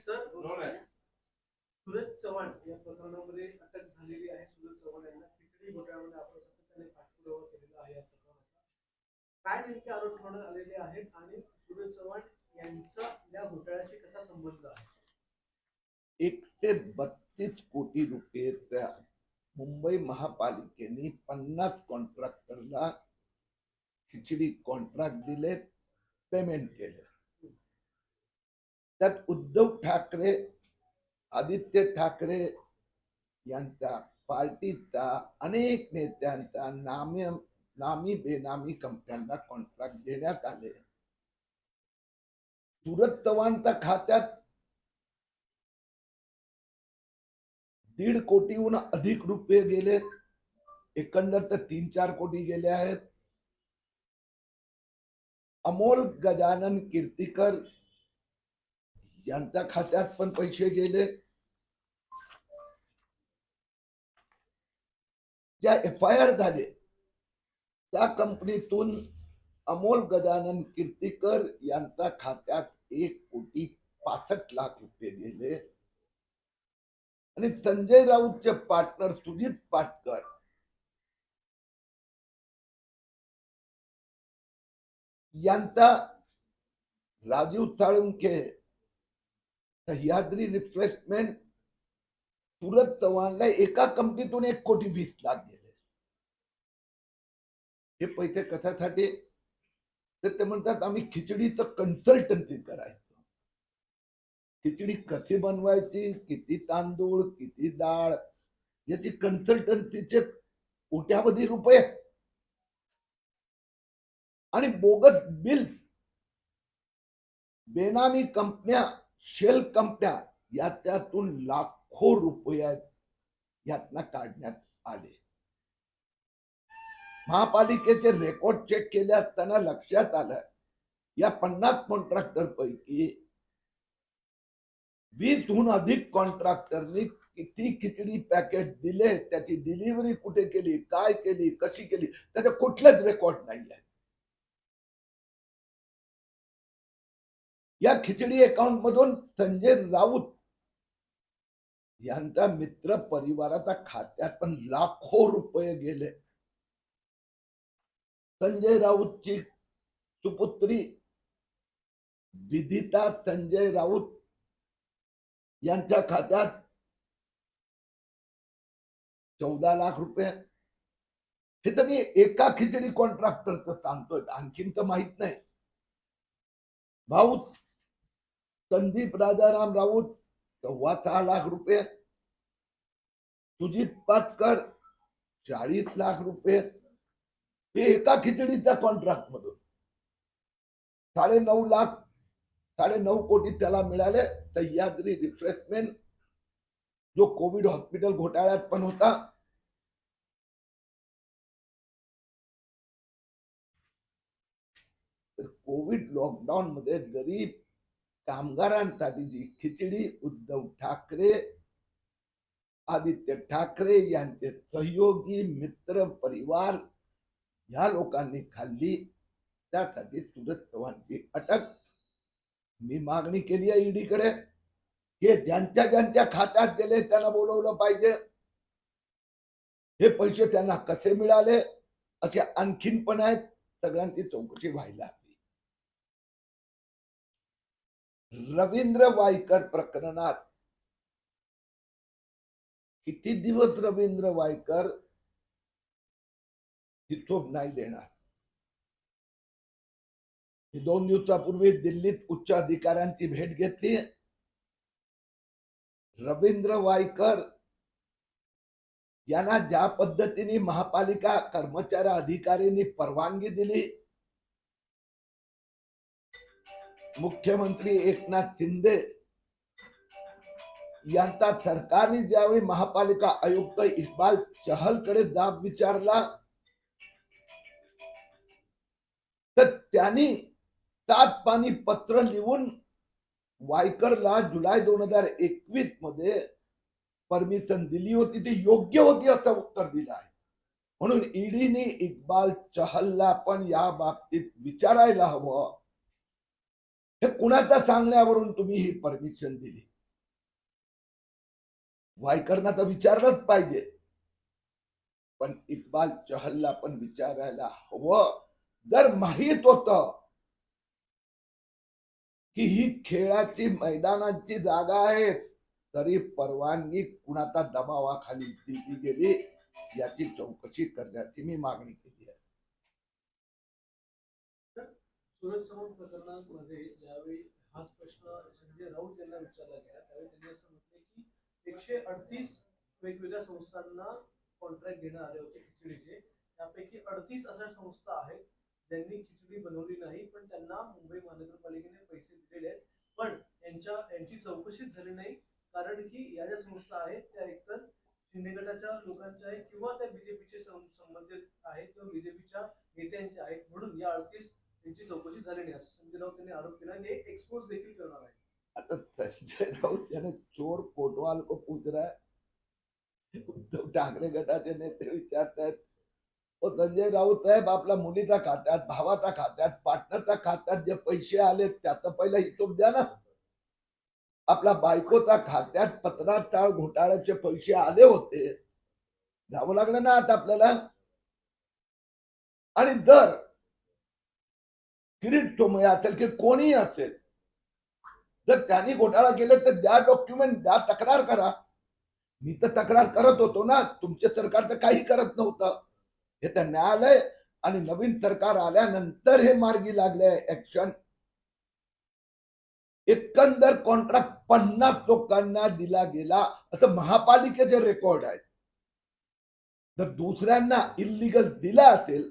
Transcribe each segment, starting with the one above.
Sir Suraj Chavan या प्रकरणामध्ये अटक झालेली आहे सुरज चव्हाण यांना खिचडी घोटाळ्यामध्ये आपण सातत्याने पाठपुरावा केलेला आहे या प्रकरणाचा काय नेमके आरोप ठेवण्यात आलेले आहेत आणि सुरज चव्हाण यांचा या घोटाळ्याशी कसा संबंध आहे एकशे बत्तीस कोटी रुपये त्या मुंबई महापालिकेने पन्नास कॉन्ट्रॅक्टरला खिचडी कॉन्ट्रॅक्ट दिले पेमेंट केले. त्यात उद्धव ठाकरे आदित्य ठाकरे यांचा पार्टीचा अनेक नेत्यांचा नामी नामी बेनामी कंपन्यांना कॉन्ट्रॅक्ट देण्यात आले. सुरत चव्हाणच्या खात्यात दीड कोटीहून अधिक रुपये गेले. एकंदर तर तीन चार कोटी गेले आहेत. अमोल गजानन कीर्तीकर यांच्या खात्यात पण पैसे गेले. ज्या एफ आय आर झाले त्या कंपनीतून अमोल गजानन कीर्तीकर यांच्या खात्यात एक कोटी पासष्ट लाख रुपये गेले. आणि संजय राऊतचे पार्टनर सुजित पाटकर यांचा राजीव साळुंखे सह्याद्री रिफ्रेशमेंट सुरत चव्हाणला एका कंपनीतून एक कोटी वीस लाख गेले. हे पैसे कशासाठी? तर ते म्हणतात आम्ही खिचडीचं कन्सल्टन्सी करायचं. खिचडी कशी बनवायची? किती तांदूळ? किती डाळ? याची कन्सल्टन्सीचे कोट्यावधी रुपये आणि बोगस बिल. बेनामी कंपन्या शेल कंपन्या याच्यातून लाखो रुपये यातना काढण्यात आले. महापालिकेचे रेकॉर्ड चेक केले असताना लक्षात आलं. या पन्नास कॉन्ट्रॅक्टर पैकी वीसहून अधिक कॉन्ट्रॅक्टरनी किती खिचडी पॅकेट दिले त्याची डिलिव्हरी कुठे केली काय केली कशी केली त्याचा कुठलेच रेकॉर्ड नाही आहे या खिचडी अकाउंट मधून संजय राऊत यांचा मित्र परिवाराच्या खात्यात पण लाखो रुपये गेले. संजय राऊतची सुपुत्री विदिता संजय राऊत यांच्या खात्यात चौदा लाख रुपये. हे तर मी एका खिचडी कॉन्ट्रॅक्टरचं सांगतोय आणखीन तर माहीत नाही. भाऊ संदीप राजाराम राऊत सव्वा सहा लाख रुपये. सुजित पाटकर चाळीस लाख रुपये. हे एका खिचडीच्या कॉन्ट्रॅक्ट मधून. साडे नऊ लाख साडे नऊ कोटी त्याला मिळाले. सह्याद्री रिफ्रेशमेंट जो कोविड हॉस्पिटल घोटाळ्यात पण होता. तर कोविड लॉकडाऊन मध्ये गरीब कामगारांसाठी जी खिचडी उद्धव ठाकरे आदित्य ठाकरे यांचे सहयोगी मित्र परिवार ह्या लोकांनी खाल्ली. त्यासाठी सुरत चव्हाणची अटक. मी मागणी केली आहे ईडीकडे. हे ज्यांच्या ज्यांच्या खात्यात गेले त्यांना बोलवलं पाहिजे. हे पैसे त्यांना कसे मिळाले? असे आणखीन पण आहेत. सगळ्यांची चौकशी व्हायला रवींद्र वायकर प्रकरणात. किती दिवस रवींद्र वायकर हिशोब नाही देणार? मी दोन दिवसापूर्वी दिल्लीत उच्च अधिकाऱ्यांची भेट घेतली. रवींद्र वायकर यांना ज्या पद्धतीने महापालिका कर्मचारी अधिकाऱ्यांनी परवानगी दिली मुख्यमंत्री एकनाथ शिंदे यांचा सरकारने ज्यावेळी महापालिका आयुक्त इक्बाल चहलकडे जाब विचारला, तर त्यांनी सात पाणी पत्र लिहून वायकरला जुलै दोन हज़ार एकवीस मध्ये परमिशन दिली होती. ती योग्य होती असं उत्तर दिलं आहे. म्हणून ईडीने इक्बाल चहलला पण या बाबतीत विचारायला हवं. हे कुणाच्या सांगण्यावरून तुम्ही ही परमिशन दिली? वायकरना तर विचारलंच पाहिजे. पण इक्बाल चहलला पण विचारायला हवं. जर माहीत होत की ही खेळाची मैदानाची जागा आहे तरी परवानगी कुणाचा दबावाखाली दिली गेली? याची चौकशी करण्याची मी मागणी केली आहे. सुरत चव्हाण प्रकरणामध्ये ज्यावेळी हाच प्रश्न संजय राऊत यांना विचारला गेला त्यावेळी त्यांनी असं म्हटलं की एकशे अडतीस वेगवेगळ्या संस्थांना कॉन्ट्रॅक्ट देण्यात आले होते खिचडीचे. त्यापैकी अडतीस अशा संस्था आहेत ज्यांनी खिचडी बनवली नाही पण त्यांना मुंबई महानगरपालिकेने पैसे दिलेले आहेत. पण यांच्या यांची चौकशीच झाली नाही कारण की या ज्या संस्था आहेत त्या एकतर शिंदे गटाच्या लोकांच्या आहेत किंवा त्या बीजेपीचे संबंधित आहेत किंवा बीजेपीच्या नेत्यांच्या आहेत. म्हणून या अडतीस त्यांची चौकशी झालेली नाही असं संजय राऊत यांनी आरोप केला आणि हे एक्सपोज देखील करणार आहे आता संजय राऊत याने चोर कोटवाल को पूछ रहा है उद्धव ठाकरे गटाचे नेते विचारतायत ओ संजय राऊत साहेब आपल्या मुलीचा खात्यात भावाचा खात्यात पार्टनरचा खात्यात जे पैसे आले त्याचं पहिला हिशोब द्या ना. आपला बायकोचा खात्यात पत्राचाळ घोटाळ्याचे पैसे आले होते. जावं लागलं ना आता आपल्याला. आणि जर किरीट असेल की कोणीही असेल जर त्यांनी घोटाळा केला तर द्या डॉक्युमेंट द्या तक्रार करा मी तर तक्रार करत होतो ना तुमचे सरकार तर काही करत नव्हतं हे तर न्यायालय आणि नवीन सरकार आल्यानंतर हे मार्गी लागले ऍक्शन एकंदर कॉन्ट्रॅक्ट पन्नास लोकांना दिला गेला असं महापालिकेचे रेकॉर्ड आहे जर दुसऱ्यांना इलिगल दिला असेल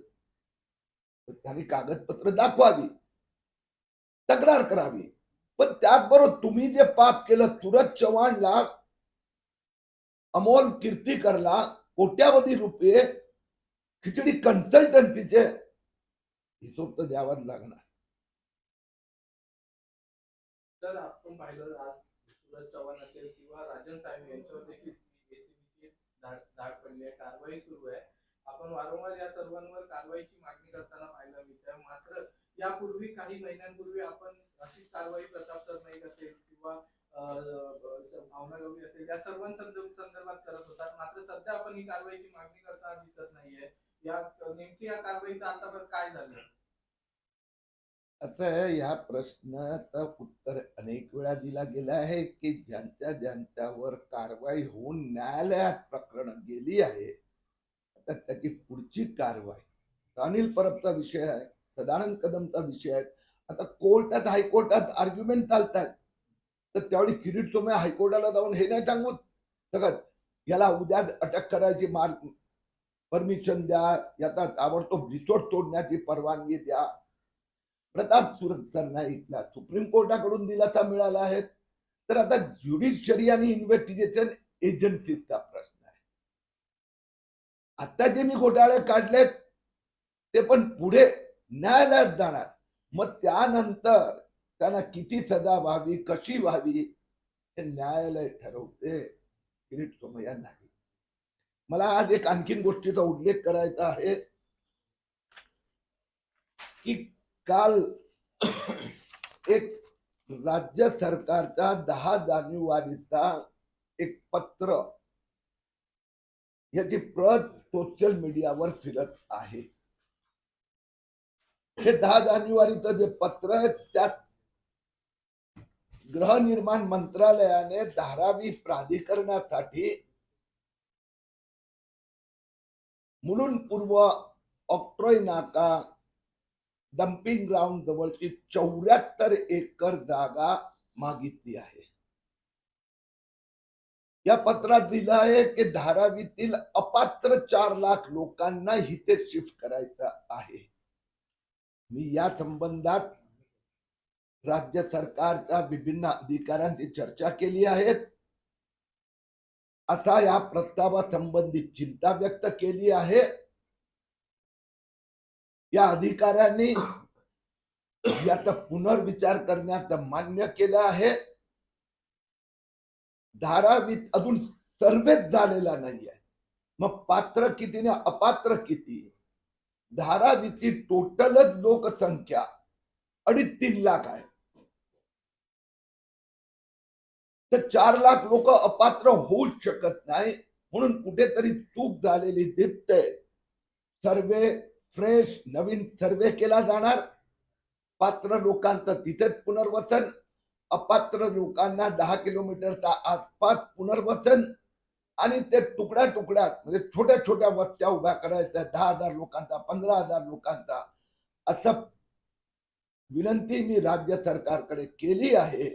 तर त्यांनी कागदपत्र दाखवावी. तक्रार करावी. पण त्याचबरोबर तुम्ही जे पाप केलं सुरज चव्हाणला अमोल कीर्तीकरला कोट्यावधी रुपये खिचडी कन्सल्टन्सीचे हिशोब तर द्यावाच लागणार. तर आपण पाहिलं सुरज चव्हाण असेल किंवा राजन साहेब यांच्यावर देखील धाड पडली आहे. कारवाई सुरू आहे. आपण वारंवार या सर्वांवर कारवाईची मागणी करताना पाहायला मिळतं मात्र यापूर्वी काही महिन्यांपूर्वी आपण अशीच कारवाई प्रताप सरनाईक असेल किंवा भावना गवळी असेल या सर्वांसंदर्भात संदर्भात करत होतात. मात्र सध्या आपण ही कारवाईची मागणी करताना दिसत नाहीये. या नेमकी या कारवाईचं आतापर्यंत काय झालं आता या प्रश्नाचा उत्तर अनेक वेळा दिला गेला आहे की ज्यांच्या ज्यांच्यावर कारवाई होऊन न्यायालयात प्रकरण गेली आहे तर त्याची पुढची कारवाई. अनिल परबचा विषय आहे सदानंद कदमचा विषय आहे. आता कोर्टात हायकोर्टात आर्ग्युमेंट चालतात तर त्यावेळी किरीट सोमय हायकोर्टाला जाऊन हे नाही सांगून? सगळं याला उद्या अटक करायची मार्ग परमिशन द्या याचा ताबडतोब रिसोर्ट तोडण्याची परवानगी द्या. प्रताप सुरत सरनाईकला सुप्रीम कोर्टाकडून दिलासा मिळाला आहे. तर आता ज्युडिशरी आणि इन्व्हेस्टिगेशन एजन्सी स्थापन आता जे मी घोटाळे काढलेत ते पण पुढे न्यायालयात जाणार. मग त्यानंतर त्यांना किती सजा व्हावी कशी व्हावी हे न्यायालय ठरवते किरीट सोमय्या नाही मला आज एक आणखीन गोष्टीचा उल्लेख करायचा आहे की काल एक राज्य सरकारचा दहा जानेवारीचा एक पत्र याची प्रत सोशल मीडियावर फिरत आहे. हे दहा जानेवारीचं जे पत्र आहे त्यात गृहनिर्माण मंत्रालयाने धारावी प्राधिकरणासाठी मुलुंड पूर्व ऑक्ट्रॉय नाका डम्पिंग ग्राउंड जवळची चौऱ्याहत्तर एकर जागा मागितली आहे. या पत्रात दिलं आहे की धारावीतील अपात्र चार लाख लोकांना हिते शिफ्ट करायचं आहे. मी या संबंधात राज्य सरकारच्या विभिन्न अधिकाऱ्यांची चर्चा केली आहे. आता या प्रस्तावासंबंधी चिंता व्यक्त केली आहे. या अधिकाऱ्यांनी याचा पुनर्विचार करण्याचं मान्य केलं आहे. धारावीत अजून सर्वेच झालेला नाही आहे मग पात्र किती ना अपात्र किती? धारावीची टोटलच लोकसंख्या अडीच तीन लाख आहे. तर चार लाख लोक अपात्र होऊच शकत नाही म्हणून कुठेतरी चूक झालेली दिसते. सर्वे फ्रेश नवीन सर्वे केला जाणार. पात्र लोकांचं तिथेच पुनर्वसन. अपात्र लोकांना दहा किलोमीटरचा आसपास पुनर्वसन आणि ते तुकड्या तुकड्यात म्हणजे छोट्या छोट्या वस्त्या उभ्या करायच्या दहा हजार लोकांचा पंधरा हजार लोकांचा. असं विनंती मी राज्य सरकारकडे केली आहे.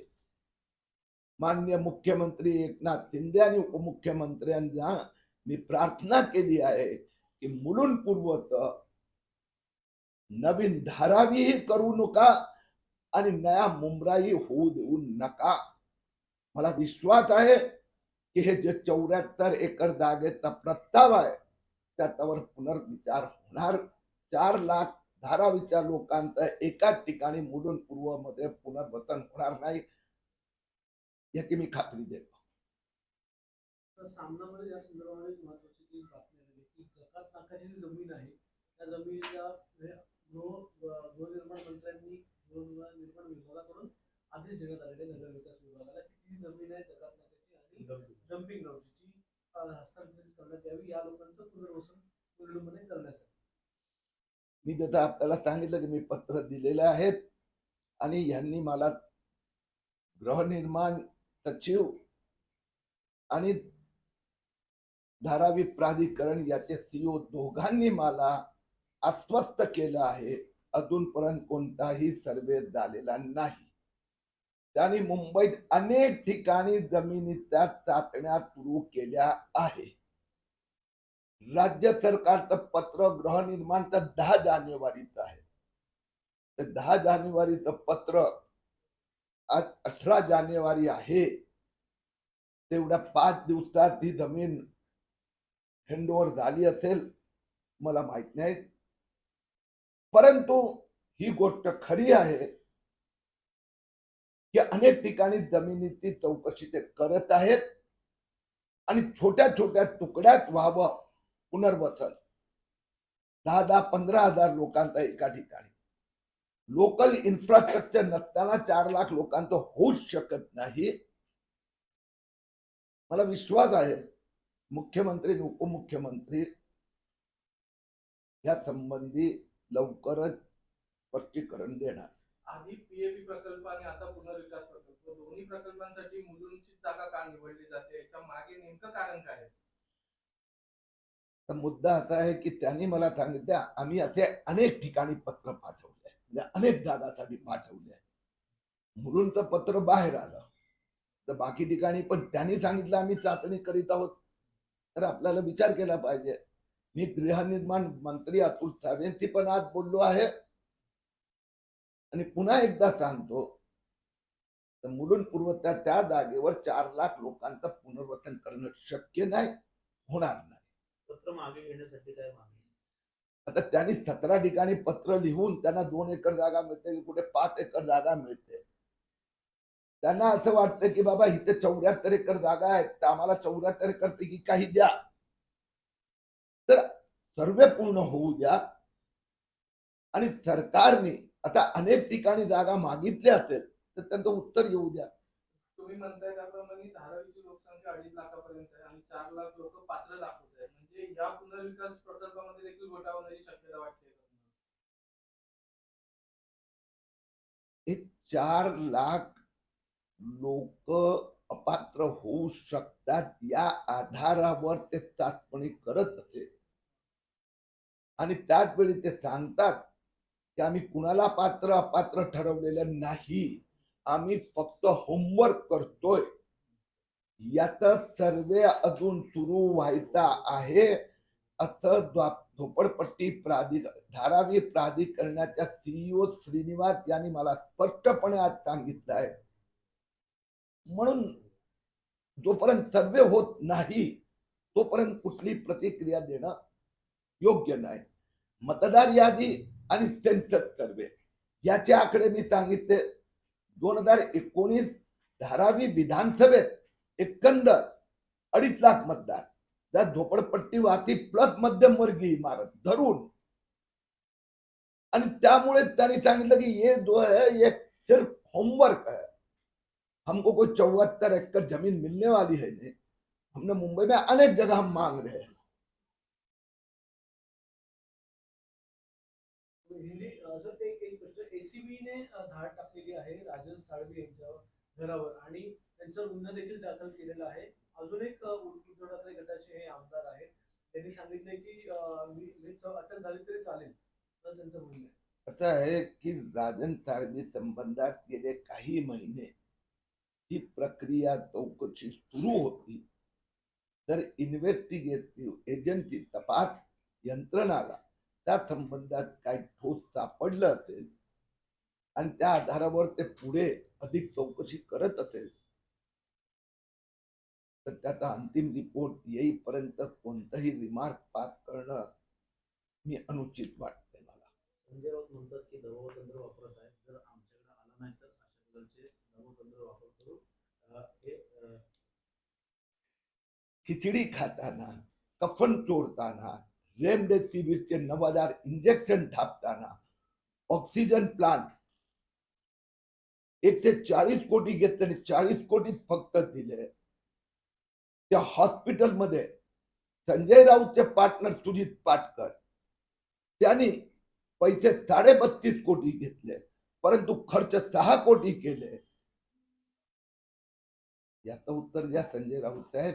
मान्य मुख्यमंत्री एकनाथ शिंदे आणि उपमुख्यमंत्र्यांना मी प्रार्थना केली आहे की मुलुंड पूर्वत नवीन धारावीही करू नका. आणि नया मुंब्राही होऊ देऊ नका. मला विश्वास आहे की हे जे चौऱ्याहत्तर एकर जागेचा प्रस्ताव आहे त्याच्यावर पुनर्विचार होणार. चार लाख धारावीच्या लोकांचं एकाच ठिकाणी मुलुंड पूर्वमध्ये होणार नाही याची मी खात्री देतो. तर सामनामध्ये या संदर्भामध्ये महत्वाची बातमी आली की नाकाची जी जमीन आहे. त्या जमिनीच्या गृहनिर्माण मंत्र्यांनी निर्माण विभागाकडून आदेश देण्यात आलेले आहे नगर विकास विभागाला की ती जमीन आहे जकात आणि डम्पिंग ग्राउंडची ती हस्तांतरित करण्यात यावी. या लोकांचं पुनर्वसन मुलुंडमध्ये करण्यासाठी. मी त्याचा आपल्याला सांगितलं की मी पत्र दिलेले आहेत. आणि यांनी मला गृहनिर्माण सचिव आणि धारावी प्राधिकरण याचे सीओ दोघांनी मला अस्वस्थ केलं आहे. अजूनपर्यंत कोणताही सर्वे झालेला नाही. त्यांनी मुंबईत अनेक ठिकाणी जमिनीच्या चाचण्या सुरू केल्या आहे. राज्य सरकारचं पत्र गृहनिर्माणचं दहा जानेवारीच आहे. तर दहा जानेवारीचं पत्र आज अठरा जानेवारी आहे. तेवढ्या पाच दिवसात ही जमीन हँडओव्हर झाली असेल मला माहीत नाही. परंतु ही गोष्ट खरी आहे की अनेक ठिकाणी जमिनीची चौकशी ते करत आहेत आणि छोट्या छोट्या तुकड्यात व्हावं पुनर्वसन. दहा दहा पंधरा हजार लोकांचा एका ठिकाणी. लोकल इन्फ्रास्ट्रक्चर नसताना चार लाख लोकांचं होऊच शकत नाही. मला विश्वास आहे मुख्यमंत्री उपमुख्यमंत्री या संबंधी लवकरच स्पष्टीकरण देणार. आधी पीएपी प्रकल्प आणि आता पुनर्विकास प्रकल्प. दोन्ही प्रकल्पांसाठी मुलुंडची जागा का निवडली जाते? याच्या मागे नेमकं कारण काय आहे? तर मुद्दा असा आहे की त्यांनी मला सांगितलं आम्ही असे अनेक ठिकाणी पत्र पाठवले. म्हणजे अनेक जागासाठी पाठवले. मुलुंडचं पत्र बाहेर आलं. तर बाकी ठिकाणी पण त्यांनी सांगितलं आम्ही चाचणी करीत आहोत. तर आपल्याला विचार केला पाहिजे. मी गृहनिर्माण मंत्री अतुल सावेंशी पण आज बोललो आहे. आणि पुन्हा एकदा सांगतो तर मुलुंड पूर्वच्या त्या जागेवर चार लाख लोकांचं पुनर्वसन करणं शक्य नाही होणार नाही. पत्र मागे घेण्यासाठी काय मागणी? आता त्यांनी सतरा ठिकाणी पत्र लिहून त्यांना दोन एकर जागा मिळते की कुठे पाच एकर जागा मिळते. त्यांना असं वाटतं की बाबा इथे चौऱ्याहत्तर एकर जागा आहेत तर आम्हाला चौऱ्याहत्तर एकर पैकी काही द्या. तर सर्वे पूर्ण होऊ द्या. आणि सरकारने आता अनेक ठिकाणी जागा मागितल्या असेल तर त्यांचं उत्तर येऊ द्या. तुम्ही म्हणताय त्याप्रमाणे धारावीची लोकसंख्या अडीच लाखापर्यंत आहे आणि चार लाख लोक पात्र दाखवत आहेत. म्हणजे या पुनर्विकास प्रकल्पामध्ये देखील शक्यता वाटते? एक चार लाख लोक अपात्र होऊ शकतात या आधारावर ते चाचपणी करत असे आणि त्याच वेळी ते सांगतात की आम्ही कुणाला पात्र अपात्र ठरवलेलं नाही. आम्ही फक्त होमवर्क करतोय. याचा सर्वे अजून सुरू व्हायचा आहे. असं द्वा- झोपडपट्टी प्राधिक धारावी प्राधिकरणाच्या सीईओ श्रीनिवास यांनी मला स्पष्टपणे आज सांगितलं आहे. म्हणून जोपर्यंत सर्वे होत नाही तोपर्यंत कुठली प्रतिक्रिया देणं योग्य नाही. मतदार यादी आणि सेन्सस सर्वे याचे आकडे मी सांगितले. दोन हज़ार एकोणीस धारावी विधानसभेत एकंदर अडीच लाख मतदार. त्या झोपडपट्टी वाहती प्लस मध्यमवर्गीय इमारत, धरून. आणि त्यामुळे त्यांनी सांगितलं की ये जो है ये सिर्फ़ होमवर्क है हमको कोई चौहत्तर एकड़ ज़मीन मिलने वाली है नहीं. हमने मुंबई में अनेक जगह हम मांग रहे हैं. हिंदी ते एक गोष्ट एसीबी ने धाड टाकलेली आहे राजन साळवी यांच्या घरावर आणि त्यांच्यावर गुन्हा देखील दाखल केलेला आहे. अजून एक अं, गटाचे हे आमदार आहेत. त्यांनी सांगितले की मी अटक झाली तरी चालेल तर त्यांचं म्हणणं आहे. असं आहे की राजन साळवी संबंधात गेले काही महिने ही प्रक्रिया चौकशी सुरू होती. तर इन्व्हेस्टिगेटिव्ह एजन्सी तपास यंत्रणाला त्या संबंधात काही ठोस सापडलं असेल आणि त्या आधारावर ते पुढे अधिक चौकशी करत असेल तर त्याचा अंतिम रिपोर्ट येईपर्यंत कोणताही रिमार्क पास करणं मी अनुचित वाटते मला. संजय राऊत म्हणतात की दबावतंत्र वापरत आहेत. जर आमच्याकडे आला नाही तर अशा प्रकारचे वापर करून हे अं, खिचडी खाताना कफन चोरताना रेमडेसिवीरचे नऊ हजार इंजेक्शन ठापताना ऑक्सिजन प्लांट एकशे चाळीस कोटी घेतले आणि चाळीस कोटी फक्त दिले. त्या हॉस्पिटलमध्ये संजय राऊतचे पार्टनर सुजित पाटकर त्यांनी पैसे साडे बत्तीस कोटी घेतले परंतु खर्च सहा कोटी केले. याचं उत्तर द्या संजय राऊत साहेब.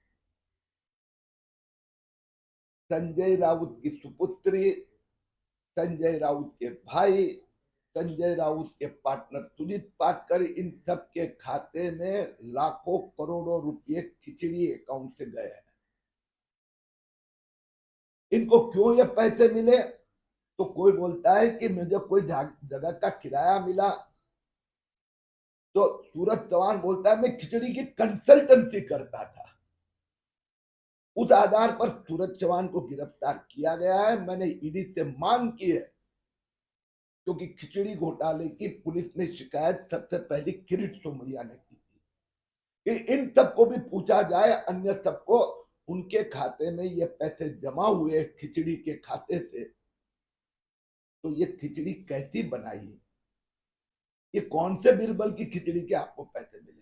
संजय राउत की सुपुत्री, संजय राउत के भाई, संजय राउत के पार्टनर सुजीत पाटकर, इन सब के खाते में लाखों करोड़ों रुपए खिचड़ी अकाउंट से गए हैं। इनको क्यों ये पैसे मिले? तो कोई बोलता है कि मुझे कोई जगह का किराया मिला। तो सूरज चौहान बोलता है, मैं खिचड़ी की कंसल्टेंसी करता था। उस आधार पर सूरज चौहान को गिरफ़्तार किया गया है। मैंने ईडी से मांग की है, क्योंकि खिचड़ी घोटाले की पुलिस ने शिकायत सबसे पहले किरीट सोमरिया ने की थी। कि इन सबको भी पूछा जाए, अन्य सबको उनके खाते में ये पैसे जमा हुए खिचड़ी के खाते से। तो ये खिचड़ी कैसी बनाई ये कौन से बीरबल की खिचड़ी के आपको पैसे मिले?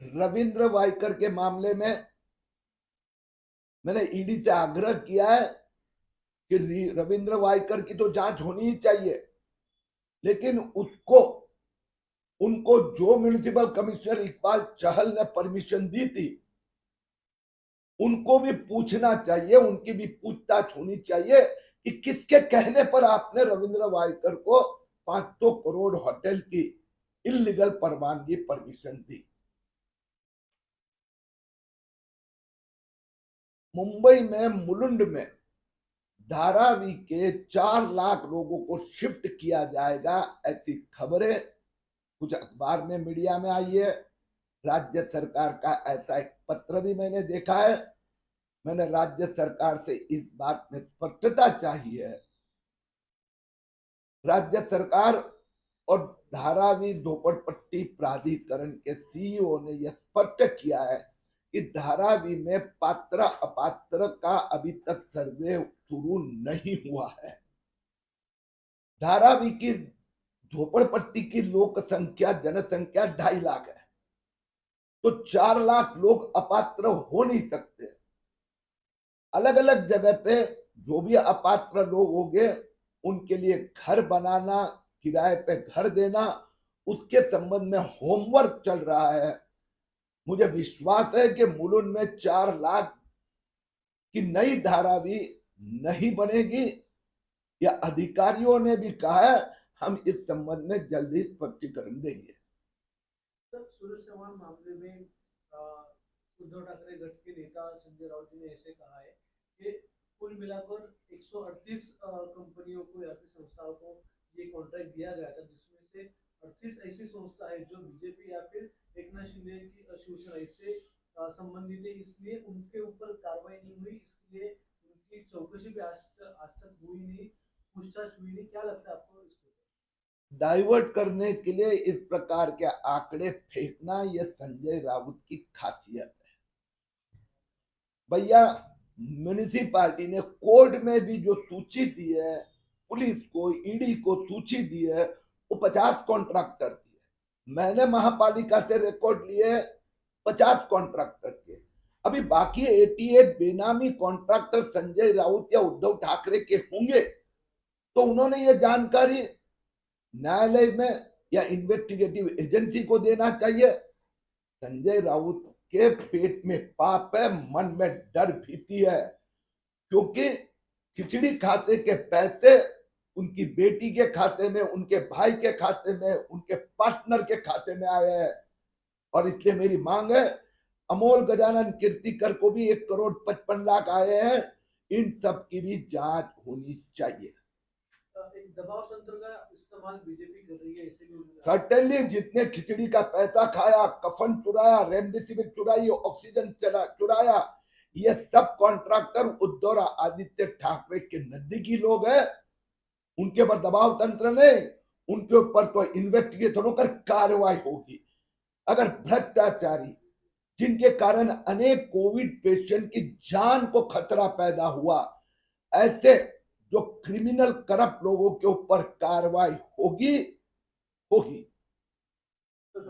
रविंद्र वाइकर के मामले में मैंने ईडी से आग्रह किया है कि रविंद्र वाइकर की तो जाँच होनी ही चाहिए, लेकिन उसको, उनको जो म्यूनिसिपल कमिश्नर इकबाल चहल ने परमिशन दी थी, उनको भी पूछना चाहिए, उनकी भी पूछताछ होनी चाहिए कि किसके कहने पर आपने रविंद्र वाइकर को 500 करोड़ होटल की इलीगल परवानगी परमिशन दी। मुंबई में, मुलुंड में धारावी के चार लाख लोगों को शिफ्ट किया जाएगा। ऐसी खबरें कुछ अखबार में, मीडिया में आई है। राज्य सरकार का ऐसा एक पत्र भी मैंने देखा है। मैंने राज्य सरकार से इस बात में स्पष्टता चाहिए राज्य सरकार और धारावी झोपड़पट्टी प्राधिकरण के सीईओ ने यह स्पष्ट किया है कि धारावी में पात्र अपात्र का अभी तक सर्वे शुरू नहीं हुआ है। धारावी की झोपड़पट्टी की लोक संख्या, जनसंख्या ढाई लाख है। तो चार लाख लोग अपात्र हो नहीं सकते। अलग अलग जगह पे जो भी अपात्र लोग होंगे, उनके लिए घर बनाना, किराए पे घर देना, उसके संबंध में होमवर्क चल रहा है। मुझे विश्वास है कि मुलुंड में चार लाख की नई धारावी नहीं बनेगी। या अधिकारियों ने भी कहा है हम इस संबंध में जल्द स्पष्टीकरण देंगे। मामले में उद्धव ठाकरे गट के नेता संजय राउत जी ने ऐसे कहा है कि कुल मिलाकर 138 अ, कंपनियों को या फिर संस्थाओं को ये कॉन्ट्रैक्ट दिया गया था जिसमें से अड़तीस ऐसी संस्था है जो बीजेपी या फिर एकनाथ शिंदे की शिवसेना इससे संबंधित है। इसलिए उनके ऊपर कार्रवाई नहीं हुई। इसलिए उनकी चौकसी भी आज तक आज तक हुई नहीं। पूछताछ हुई नहीं। क्या लगता है आपको डाइवर्ट करने के लिए इस प्रकार के आंकड़े फेंकना यह संजय राउत की खासियत है। भैया, म्यूनिसिपालिटी ने कोर्ट में भी जो सूची दी है, पुलिस को, ईडी को सूची दी है पचास कॉन्ट्रैक्टर है मैंने महापालिका से रिकॉर्ड लिए पचास कॉन्ट्रैक्टर के अभी बाकी 88 बेनामी कॉन्ट्रैक्टर संजय राउत या उद्धव ठाकरे के होंगे तो उन्होंने ये जानकारी न्यायालय में या इन्वेस्टिगेटिव एजेंसी को देना चाहिए। संजय राउत के पेट में पाप है, मन में डर भीती है, क्योंकि खिचड़ी खाते के पैसे उनकी बेटी के खाते में उनके भाई के खाते में उनके पार्टनर के खाते में आए हैं। और इसलिए मेरी मांग है अमोल गजानन कीर्तिकर को भी एक करोड़ पचपन लाख आए हैं। इन सब की भी जाँच होनी चाहिए। एक दबाव तंत्र का इस्तेमाल बीजेपी कर रही इसे भी उन्होंने सर्टेनली जितने खिचड़ी का पैसा खाया कफन चुराया रेमडेसिविर चुराई ऑक्सीजन चुराया ये सब कॉन्ट्रैक्टर उद्धव आदित्य ठाकरे के नजदीकी लोग हैं। उनके ऊपर दबाव तंत्र ने उनके ऊपर तो इन्वेस्टिगेशन होकर कार्रवाई होगी। अगर भ्रष्टाचारी, जिनके कारण अनेक कोविड पेशेंट की जान को खतरा पैदा हुआ, ऐसे जो क्रिमिनल करप्ट लोगों के ऊपर कार्रवाई होगी होगी। तो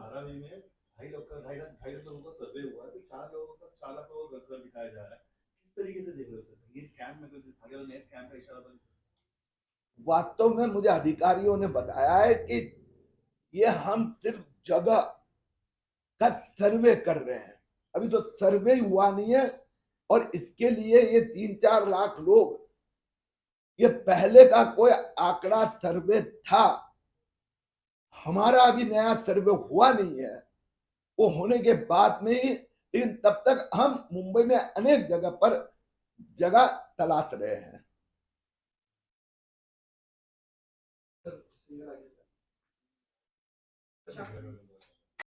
वास्तव में मुझे अधिकारियों ने बताया है कि ये हम सिर्फ़ जगह का सर्वे कर रहे हैं। अभी तो सर्वे हुआ नहीं है और इसके लिए ये तीन चार लाख लोग, ये पहले का कोई आंकड़ा सर्वे था। हमारा अभी नया सर्वे हुआ नहीं है। वो होने के बाद में ही, लेकिन तब तक हम मुंबई में अनेक जगह पर जगह तलाश रहे हैं। 下